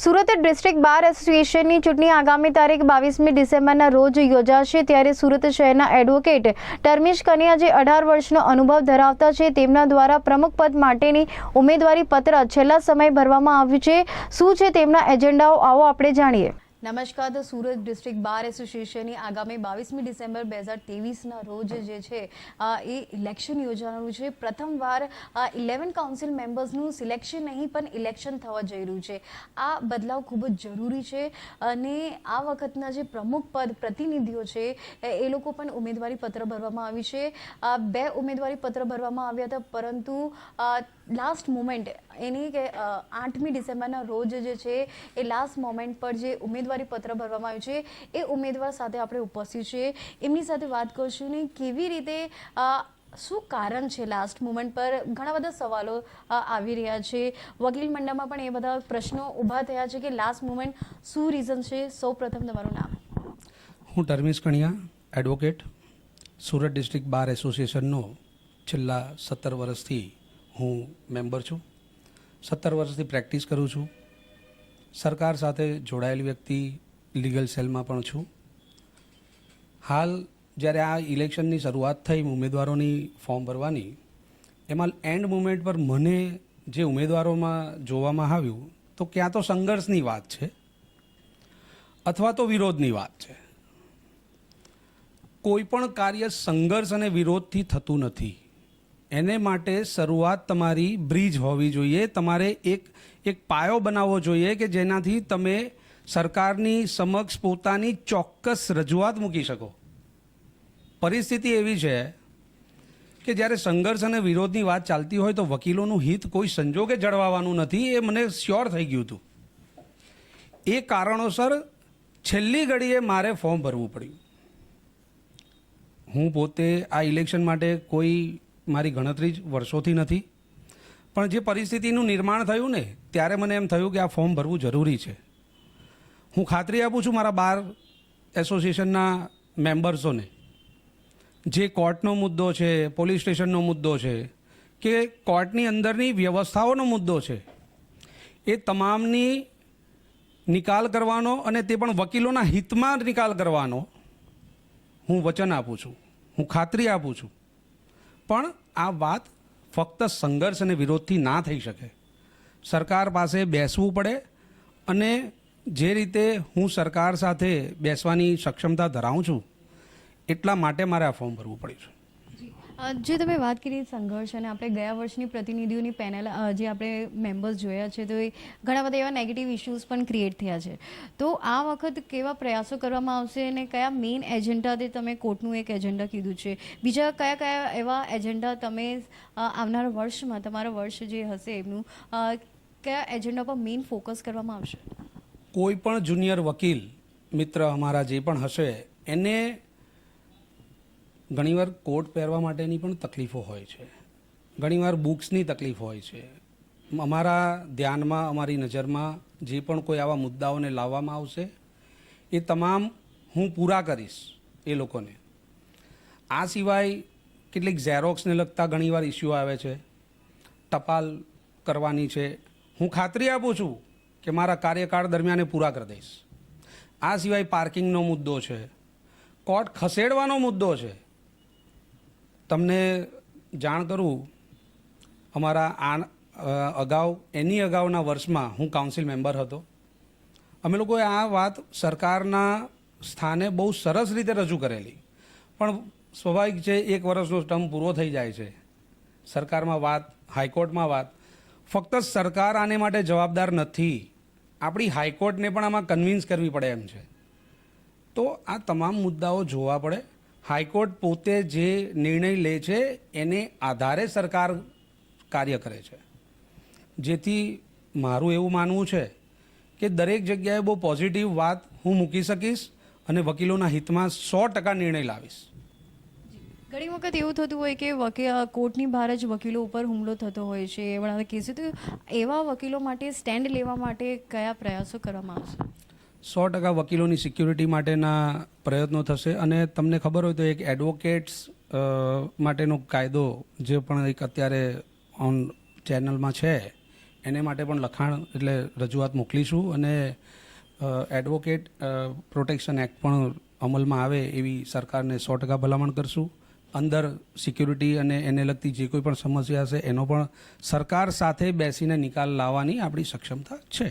Surat district બાર એસોસિએશનની ચૂંટણી આગામી તારીખ બાવીસમી ડિસેમ્બરના રોજ યોજાશે ત્યારે સુરત શહેરના એડવોકેટ ટર્મિશ કન્યા જે અઢાર વર્ષનો અનુભવ ધરાવતા છે, તેમના દ્વારા પ્રમુખ પદ માટેની ઉમેદવારી પત્ર છેલ્લા સમય ભરવામાં આવ્યું છે. શું છે તેમના એજન્ડાઓ? આવો આપણે જાણીએ. નમસ્કાર. તો સુરત ડિસ્ટ્રિક્ટ બાર એસોસિએશનની આગામી બાવીસમી ડિસેમ્બર બે હજાર ત્રેવીસના રોજ જે છે એ ઇલેક્શન યોજાવાનું છે. પ્રથમવાર ઇલેવન કાઉન્સિલ મેમ્બર્સનું સિલેક્શન નહીં, પણ ઇલેક્શન થવા જઈ રહ્યું છે. આ બદલાવ ખૂબ જ જરૂરી છે અને આ વખતના જે પ્રમુખ પદ પ્રતિનિધિઓ છે, એ લોકો પણ ઉમેદવારી પત્ર ભરવામાં આવી છે. બે ઉમેદવારી પત્ર ભરવામાં આવ્યા હતા, પરંતુ લાસ્ટ મોમેન્ટ એની કે આઠમી ડિસેમ્બરના રોજ જે છે, એ લાસ્ટ મોમેન્ટ પર જે ઉમેદવારી પત્ર ભરવામાં આવ્યું છે. એ ઉમેદવાર સાથે આપણે ઉપસ્થિત છીએ. એમની સાથે વાત કરશું ને કેવી રીતે શું કારણ છે લાસ્ટ મુમેન્ટ પર? ઘણા બધા સવાલો આવી રહ્યા છે. વકીલ મંડળમાં પણ એ બધા પ્રશ્નો ઊભા થયા છે કે લાસ્ટ મુમેન્ટ શું રીઝન છે? સૌ પ્રથમ તમારું નામ. હું Dharmesh Kaniya advocate Surat district bar એસોસિએશનનો છેલ્લા સત્તર વર્ષથી હું મેમ્બર છું. સત્તર વર્ષથી પ્રેક્ટિસ કરું છું. સરકાર સાથે જોડાયેલ વ્યક્તિ લીગલ સેલમાં પણ છું. હાલ જ્યારે આ ઇલેક્શનની શરૂઆત થઈ ઉમેદવારોની ફોર્મ ભરવાની, એમાં એન્ડ મુમેન્ટ પર મને જે ઉમેદવારોમાં જોવામાં આવ્યું, તો ક્યાં તો સંઘર્ષની વાત છે અથવા તો વિરોધની વાત છે. કોઈ પણ કાર્ય સંઘર્ષ અને વિરોધથી થતું નથી. એને માટે શરૂઆત તમારી બ્રિજ હોવી જોઈએ. તમારે એક એક પાયો બનાવવો જોઈએ કે જેનાથી તમે સરકારની સમક્ષ પોતાની ચોક્કસ રજૂઆત મૂકી શકો. પરિસ્થિતિ એવી છે કે જ્યારે સંઘર્ષ અને વિરોધની વાત ચાલતી હોય તો વકીલોનું હિત કોઈ સંજોગે જળવાવાનું નથી, એ મને શ્યોર થઈ ગયું હતું. એ કારણોસર છેલ્લી ઘડીએ મારે ફોર્મ ભરવું પડ્યું. હું પોતે આ ઇલેક્શન માટે કોઈ મારી ગણતરી જ વર્ષોથી નથી. પણ જે પરિસ્થિતિનું નિર્માણ થયું ને, ત્યારે મને એમ થયું કે આ ફોર્મ ભરવું જરૂરી છે. હું ખાતરી આપું છું મારા બાર એસોસિએશનના મેમ્બર્સોને, જે કોર્ટનો મુદ્દો છે, પોલીસ સ્ટેશનનો મુદ્દો છે, કે કોર્ટની અંદરની વ્યવસ્થાઓનો મુદ્દો છે, એ તમામની નિકાલ કરવાનો અને તે પણ વકીલોના હિતમાં નિકાલ કરવાનો હું વચન આપું છું. હું ખાતરી આપું છું. પણ આ વાત ફક્ત સંઘર્ષ અને વિરોધથી ના થઈ શકે. સરકાર પાસે બેસવું પડે અને જે રીતે હું સરકાર સાથે બેસવાની સક્ષમતા ધરાવું છું, એટલા માટે મારે આ ફોર્મ ભરવું પડ્યું છે. જે તમે વાત કરી સંઘર્ષ અને આપણે ગયા વર્ષની પ્રતિનિધિઓની પેનલ જે આપણે મેમ્બર્સ જોયા છે, તો એ ઘણા બધા એવા નેગેટિવ ઇશ્યુઝ પણ ક્રિએટ થયા છે. તો આ વખત કેવા પ્રયાસો કરવામાં આવશે અને કયા મેઇન એજન્ડા તે તમે કોર્ટનું એક એજન્ડા કીધું છે? બીજા કયા કયા એવા એજન્ડા તમે આવનારા વર્ષમાં, તમારા વર્ષ જે હશે એમનું કયા એજન્ડા પર મેઇન ફોકસ કરવામાં આવશે? કોઈ પણ જુનિયર વકીલ મિત્ર અમારા જે પણ હશે, એને ઘણીવાર કોટ પહેરવા માટેની પણ તકલીફો હોય છે. ઘણીવાર બુક્સની તકલીફ હોય છે. અમારા ધ્યાનમાં, અમારી નજરમાં જે પણ કોઈ આવા મુદ્દાઓને લાવવામાં આવશે, એ તમામ હું પૂરા કરીશ એ લોકોને. આ સિવાય કેટલીક ઝેરોક્સને લગતા ઘણીવાર ઇસ્યુ આવે છે. ટપાલ કરવાની છે. હું ખાતરી આપું છું કે મારા કાર્યકાળ દરમિયાન પૂરા કરી દઈશ. આ સિવાય પાર્કિંગનો મુદ્દો છે. કોર્ટ ખસેડવાનો મુદ્દો છે. તમને જાણ કરું, અમારા આ અગાઉ, એની અગાઉના વર્ષમાં હું કાઉન્સિલ મેમ્બર હતો. અમે લોકોએ આ વાત સરકારના સ્થાને બહુ સરસ રીતે રજૂ કરેલી. પણ સ્વાભાવિક છે, એક વર્ષનો ટર્મ પૂરો થઈ જાય છે. સરકારમાં વાત, હાઈકોર્ટમાં વાત. ફક્ત સરકાર આને માટે જવાબદાર નથી. આપણી હાઈકોર્ટને પણ આમાં કન્વિન્સ કરવી પડે એમ છે. તો આ તમામ મુદ્દાઓ જોવા પડે. હાઈકોર્ટ પોતે જે નિર્ણય લે છે, એને આધારે સરકાર કાર્ય કરે છે. જેથી મારું એવું માનવું છે કે દરેક જગ્યાએ બહુ પોઝિટિવ વાત હું મૂકી શકીશ અને વકીલોના હિતમાં સો ટકા નિર્ણય લાવીશ. ઘણી વખત એવું થતું હોય કે વકીલ કોર્ટની બહાર જ વકીલો ઉપર હુમલો થતો હોય છે. એવા કેસો તો એવા વકીલો માટે સ્ટેન્ડ લેવા માટે કયા પ્રયાસો કરવામાં આવશે? સો ટકા વકીલોની સિક્યુરિટી માટેના પ્રયત્નો થશે. અને તમને ખબર હોય તો એક એડવોકેટ્સ માટેનો કાયદો જે પણ એક અત્યારે ઓન ચેનલમાં છે, એને માટે પણ લખાણ એટલે રજૂઆત મોકલીશું. અને એડવોકેટ પ્રોટેક્શન એક્ટ પણ અમલમાં આવે એવી સરકારને સો ટકા ભલામણ કરશું. અંદર સિક્યુરિટી અને એને લગતી જે કોઈ પણ સમસ્યા હશે, એનો પણ સરકાર સાથે બેસીને નિકાલ લાવવાની આપણી સક્ષમતા છે.